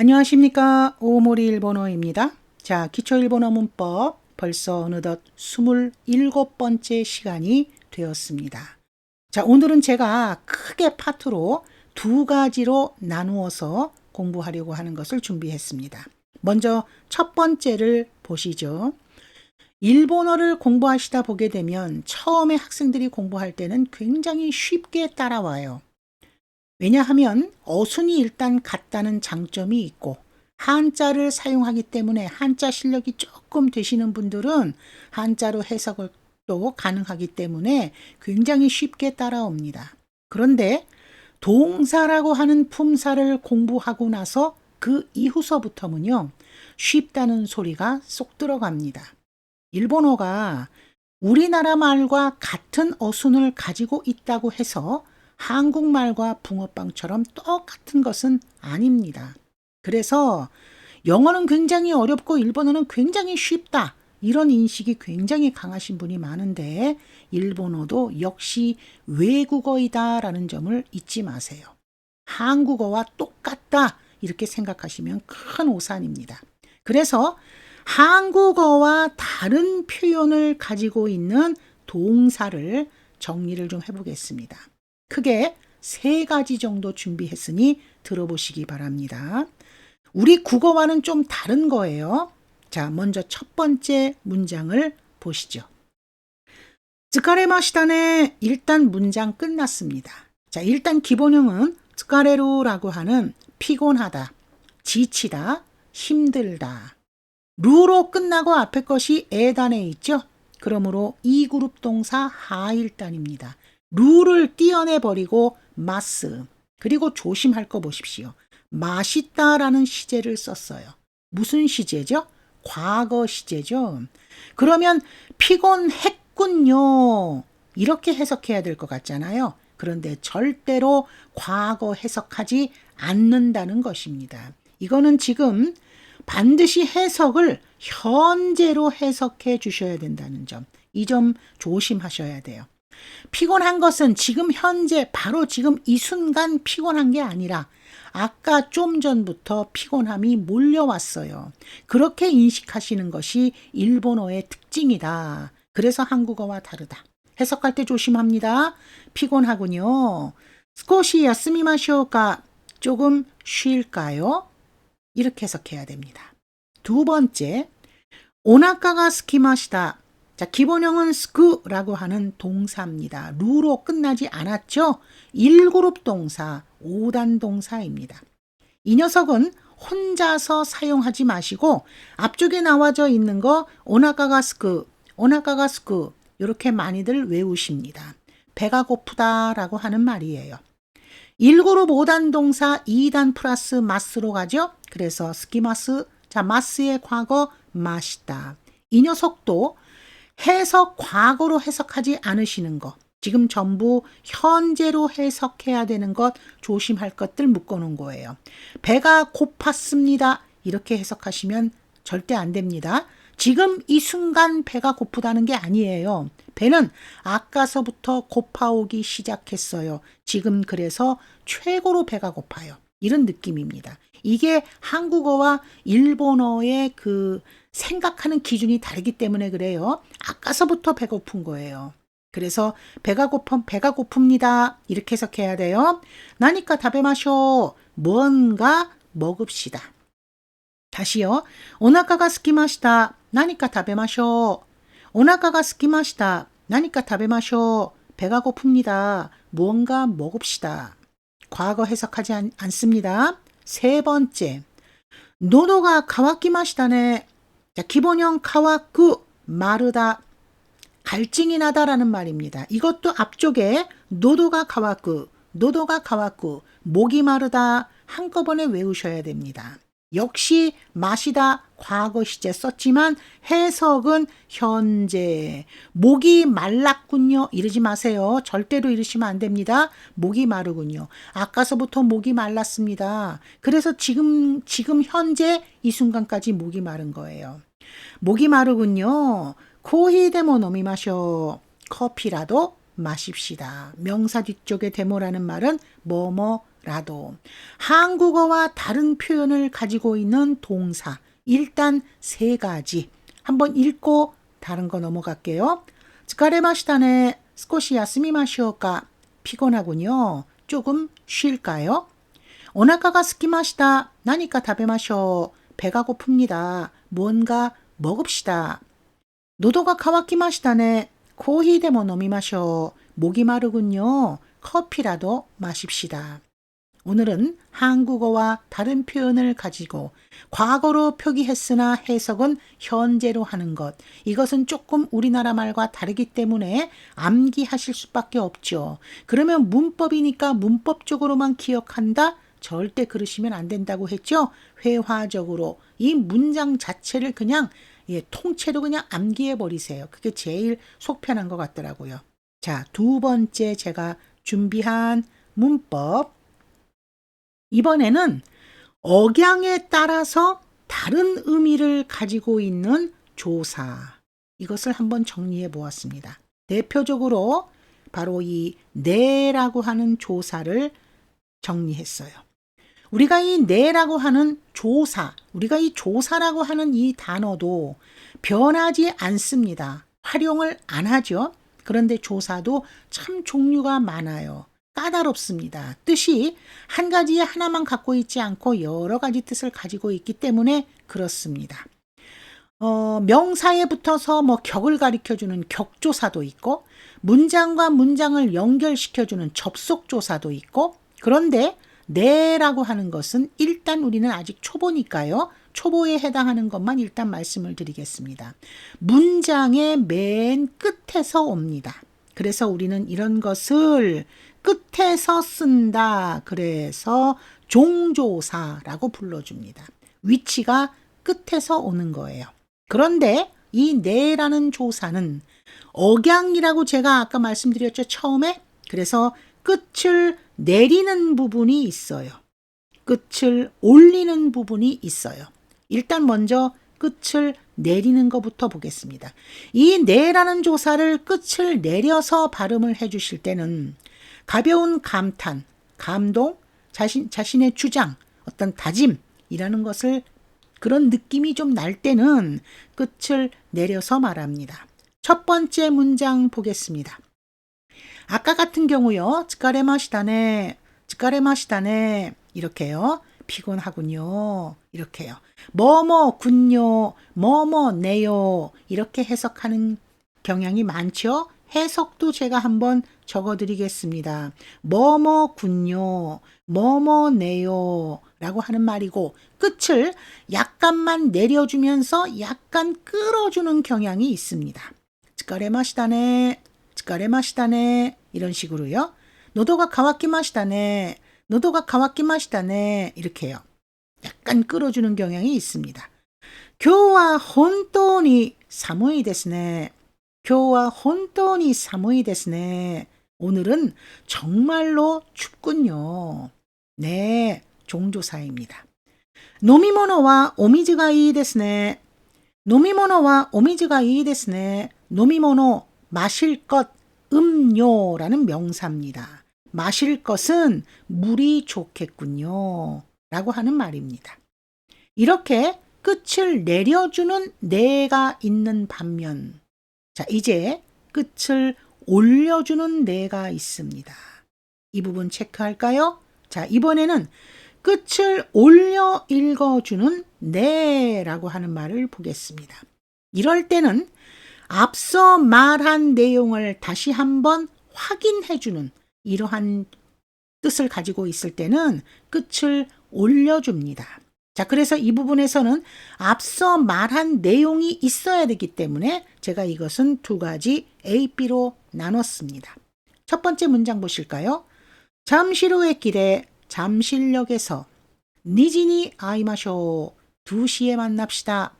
안녕하십니까. 오모리 일본어입니다. 자, 기초 일본어 문법 벌써 어느덧 27번째 시간이 되었습니다. 자, 오늘은 제가 크게 파트로 두 가지로 나누어서 공부하려고 하는 것을 준비했습니다. 먼저 첫 번째를 보시죠. 일본어를 공부하시다 보게 되면 처음에 학생들이 공부할 때는 굉장히 쉽게 따라와요. 왜냐하면 어순이 일단 같다는 장점이 있고 한자를 사용하기 때문에 한자 실력이 조금 되시는 분들은 한자로 해석을 또 가능하기 때문에 굉장히 쉽게 따라옵니다. 그런데 동사라고 하는 품사를 공부하고 나서 그 이후서부터는요, 쉽다는 소리가 쏙 들어갑니다. 일본어가 우리나라 말과 같은 어순을 가지고 있다고 해서 한국말과 붕어빵처럼 똑같은 것은 아닙니다. 그래서 영어는 굉장히 어렵고 일본어는 굉장히 쉽다. 이런 인식이 굉장히 강하신 분이 많은데 일본어도 역시 외국어이다라는 점을 잊지 마세요. 한국어와 똑같다. 이렇게 생각하시면 큰 오산입니다. 그래서 한국어와 다른 표현을 가지고 있는 동사를 정리를 좀 해보겠습니다. 크게 세 가지 정도 준비했으니 들어보시기 바랍니다. 우리 국어와는 좀 다른 거예요. 자, 먼저 첫 번째 문장을 보시죠. 스카레마시다네 일단 문장 끝났습니다. 자, 일단 기본형은 스카레루라고 하는 피곤하다, 지치다, 힘들다. 루로 끝나고 앞에 것이 에단에 있죠. 그러므로 이 그룹 동사 하일단입니다. 루를 띄어내버리고 마스. 그리고 조심할 거 보십시오. 맛있다라는 시제를 썼어요. 무슨 시제죠? 과거 시제죠. 그러면 피곤했군요. 이렇게 해석해야 될 것 같잖아요. 그런데 절대로 과거 해석하지 않는다는 것입니다. 이거는 지금 반드시 해석을 현재로 해석해 주셔야 된다는 점. 이 점 조심하셔야 돼요. 피곤한 것은 지금 현재 바로 지금 이 순간 피곤한 게 아니라 아까 좀 전부터 피곤함이 몰려왔어요. 그렇게 인식하시는 것이 일본어의 특징이다. 그래서 한국어와 다르다. 해석할 때 조심합니다. 피곤하군요. 스코시 야스미마쇼가 조금 쉴까요? 이렇게 해석해야 됩니다. 두 번째, 오나카가 스키마시다. 자, 기본형은 스크라고 하는 동사입니다. 루로 끝나지 않았죠? 1그룹 동사, 5단 동사입니다. 이 녀석은 혼자서 사용하지 마시고 앞쪽에 나와져 있는 거 오나카가 스크, 오나카가 스크 이렇게 많이들 외우십니다. 배가 고프다라고 하는 말이에요. 1그룹 5단 동사 2단 플러스 마스로 가죠. 그래서 스키마스, 자 마스의 과거 마시다. 이 녀석도 해석 과거로 해석하지 않으시는 것. 지금 전부 현재로 해석해야 되는 것 조심할 것들 묶어놓은 거예요. 배가 고팠습니다. 이렇게 해석하시면 절대 안 됩니다. 지금 이 순간 배가 고프다는 게 아니에요. 배는 아까서부터 고파오기 시작했어요. 지금 그래서 최고로 배가 고파요. 이런 느낌입니다. 이게 한국어와 일본어의 그 생각하는 기준이 다르기 때문에 그래요. 아까서부터 배고픈 거예요. 그래서 배가 고픔 배가 고픕니다. 이렇게 해석해야 돼요. 나니까 다베 마쇼. 뭔가 먹읍시다. 다시요. 오나카가 스키마시다. 나니까 다베 마쇼. 오나카가 스키마시다. 나니까 다베 마쇼. 배가 고픕니다. 무언가 먹읍시다. 과거 해석하지 않, 않습니다. 세 번째. 노도가 가와키마시다네. 자, 기본형 카와쿠 마르다 갈증이 나다라는 말입니다. 이것도 앞쪽에 노도가 가와쿠, 노도가 가와쿠, 목이 마르다 한꺼번에 외우셔야 됩니다. 역시 마시다 과거 시제 썼지만 해석은 현재. 목이 말랐군요. 이러지 마세요. 절대로 이러시면 안 됩니다. 목이 마르군요. 아까서부터 목이 말랐습니다. 그래서 지금 지금 현재 이 순간까지 목이 마른 거예요. 목이 마르군요. 코히 데모 노미 마셔. 커피라도 마십시다. 명사 뒤쪽에 데모라는 말은 뭐뭐 라도 한국어와 다른 표현을 가지고 있는 동사 일단 세 가지 한번 읽고 다른 거 넘어갈게요. 스카레마시다네 스코시 야스미마시오까 피곤하군요. 조금 쉴까요? 오나카가 스키마시다 나니까 다베마쇼 배가 고픕니다. 뭔가 먹읍시다. 노도가 카와키마시다네 코히 데모 노미마쇼 목이 마르군요. 커피라도 마십시다. 오늘은 한국어와 다른 표현을 가지고 과거로 표기했으나 해석은 현재로 하는 것. 이것은 조금 우리나라 말과 다르기 때문에 암기하실 수밖에 없죠. 그러면 문법이니까 문법적으로만 기억한다? 절대 그러시면 안 된다고 했죠. 회화적으로 이 문장 자체를 그냥 예, 통째로 그냥 암기해 버리세요. 그게 제일 속 편한 것 같더라고요. 자, 두 번째 제가 준비한 문법. 이번에는 억양에 따라서 다른 의미를 가지고 있는 조사. 이것을 한번 정리해 보았습니다. 대표적으로 바로 이 네라고 하는 조사를 정리했어요. 우리가 이 네라고 하는 조사, 우리가 이 조사라고 하는 이 단어도 변하지 않습니다. 활용을 안 하죠. 그런데 조사도 참 종류가 많아요. 까다롭습니다. 뜻이 한 가지에 하나만 갖고 있지 않고 여러 가지 뜻을 가지고 있기 때문에 그렇습니다. 어, 명사에 붙어서 뭐 격을 가리켜주는 격조사도 있고, 문장과 문장을 연결시켜주는 접속조사도 있고, 그런데 네라고 하는 것은 일단 우리는 아직 초보니까요. 초보에 해당하는 것만 일단 말씀을 드리겠습니다. 문장의 맨 끝에서 옵니다. 그래서 우리는 이런 것을 끝에서 쓴다. 그래서 종조사라고 불러줍니다. 위치가 끝에서 오는 거예요. 그런데 이 네라는 조사는 억양이라고 제가 아까 말씀드렸죠. 처음에. 그래서 끝을 내리는 부분이 있어요. 끝을 올리는 부분이 있어요. 일단 먼저 끝을 내리는 것부터 보겠습니다. 이 내라는 조사를 끝을 내려서 발음을 해 주실 때는 가벼운 감탄, 감동, 자신, 자신의 주장, 어떤 다짐이라는 것을 그런 느낌이 좀 날 때는 끝을 내려서 말합니다. 첫 번째 문장 보겠습니다. 아까 같은 경우요. 츠카레마시다네, 츠카레마시다네 이렇게요. 피곤하군요. 이렇게요. 뭐뭐군요. 뭐뭐네요. 이렇게 해석하는 경향이 많죠. 해석도 제가 한번 적어 드리겠습니다. 뭐뭐군요. 뭐뭐네요. 라고 하는 말이고 끝을 약간만 내려주면서 약간 끌어주는 경향이 있습니다. 츠카레마시다네. 츠카레마시다네. 이런 식으로요. 노도가 가와키마시다네. 노도가 가와키마시다네. 이렇게요. 약간 끌어주는 경향이 있습니다. 데스네. 데스네. 오늘은 정말로 춥군요. 네, 종조사입니다. 노미모노와 오미즈가 이 데스네. 노미모노와 오미즈가 이 데스네. 노미모노 마실 것 음료라는 명사입니다. 마실 것은 물이 좋겠군요. 라고 하는 말입니다. 이렇게 끝을 내려주는 내가 있는 반면, 자, 이제 끝을 올려주는 내가 있습니다. 이 부분 체크할까요? 자, 이번에는 끝을 올려 읽어주는 내라고 하는 말을 보겠습니다. 이럴 때는 앞서 말한 내용을 다시 한번 확인해주는 이러한 뜻을 가지고 있을 때는 끝을 올려줍니다. 자, 그래서 이 부분에서는 앞서 말한 내용이 있어야 되기 때문에 제가 이것은 두 가지 A, B로 나눴습니다. 첫 번째 문장 보실까요? 잠시로의 길에 잠실역에서 니진이 아이마쇼 2시에 만납시다.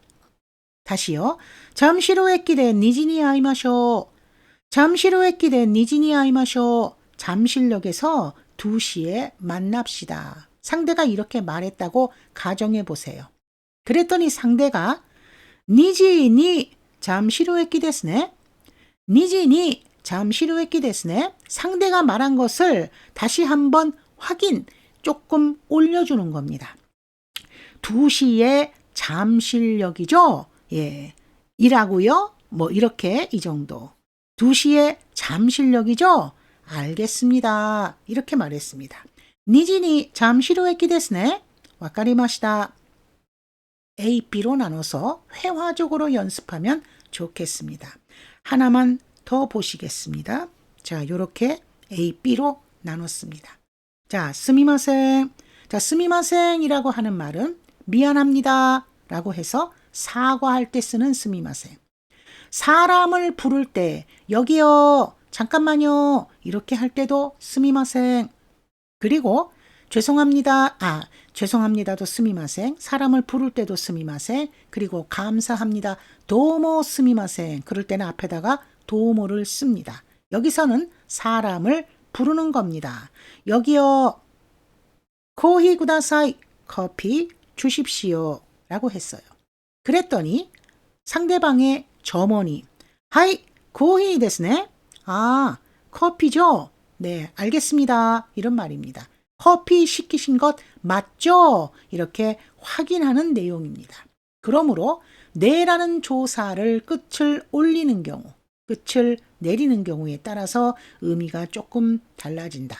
다시요. 잠시로의 길에 니진이 아이마쇼 잠시로의 길에 니진이 아이마쇼 잠실역에서 2시에 만납시다. 상대가 이렇게 말했다고 가정해 보세요. 그랬더니 상대가 니지니 잠시로했기 데스네. 니지니 잠시로했기 데스네. 상대가 말한 것을 다시 한번 확인, 조금 올려주는 겁니다. 2시에 잠실역이죠? 예. 이라고요? 뭐 이렇게 이 정도. 2시에 잠실역이죠? 알겠습니다. 이렇게 말했습니다. 니지니 잠시로 했기 됐네. 와까리마시다. A, B로 나눠서 회화적으로 연습하면 좋겠습니다. 하나만 더 보시겠습니다. 자, 요렇게 A, B로 나눴습니다. 자, 스미마생. 자, 스미마생이라고 하는 말은 미안합니다. 라고 해서 사과할 때 쓰는 스미마생. 사람을 부를 때 여기요. 잠깐만요. 이렇게 할 때도 스미마생. 그리고 죄송합니다. 아, 죄송합니다도 스미마생. 사람을 부를 때도 스미마생. 그리고 감사합니다. 도모 스미마생. 그럴 때는 앞에다가 도모를 씁니다. 여기서는 사람을 부르는 겁니다. 여기요. 코히 구다사이. 커피 주십시오. 라고 했어요. 그랬더니 상대방의 점원이 하이 코히 데스네. 아, 커피죠? 네, 알겠습니다. 이런 말입니다. 커피 시키신 것 맞죠? 이렇게 확인하는 내용입니다. 그러므로 네라는 조사를 끝을 올리는 경우, 끝을 내리는 경우에 따라서 의미가 조금 달라진다.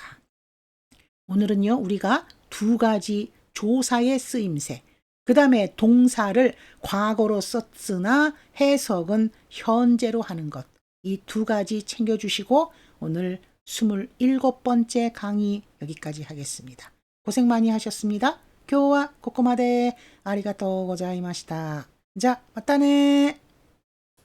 오늘은요, 우리가 두 가지 조사의 쓰임새, 그 다음에 동사를 과거로 썼으나 해석은 현재로 하는 것, 이 두 가지 챙겨주시고 오늘 27번째 강의 여기까지 하겠습니다. 고생 많이 하셨습니다. 교와 코코마데 아리가토 고자이마시다. 자, 맞다네.